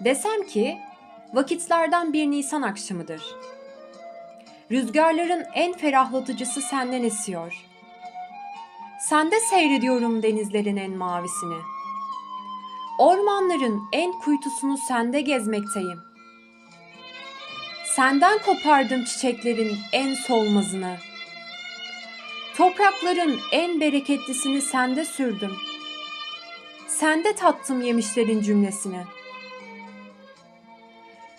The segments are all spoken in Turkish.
Desem ki vakitlerden bir Nisan akşamıdır. Rüzgarların en ferahlatıcısı senden esiyor. Sende seyrediyorum denizlerin en mavisini. Ormanların en kuytusunu sende gezmekteyim. Senden kopardım çiçeklerin en solmazını. Toprakların en bereketlisini sende sürdüm. Sende tattım yemişlerin cümlesini.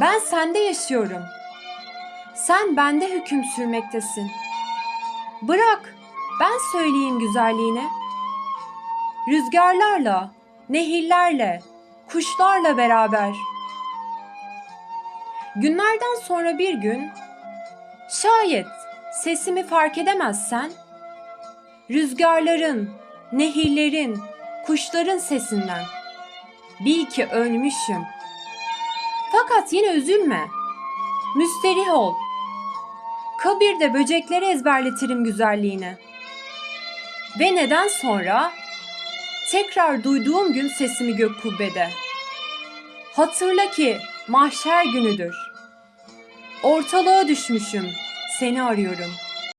Ben sende yaşıyorum. Sen bende hüküm sürmektesin. Bırak, ben söyleyeyim güzelliğine. Rüzgarlarla, nehirlerle, kuşlarla beraber. Günlerden sonra bir gün, şayet sesimi fark edemezsen, rüzgarların, nehirlerin, kuşların sesinden bil ki ölmüşüm. Fakat yine üzülme. Müsterih ol. Kabirde böcekleri ezberletirim güzelliğine. Ve neden sonra tekrar duyduğum gün sesimi gök kubbede. Hatırla ki mahşer günüdür. Ortalığa düşmüşüm, seni arıyorum.''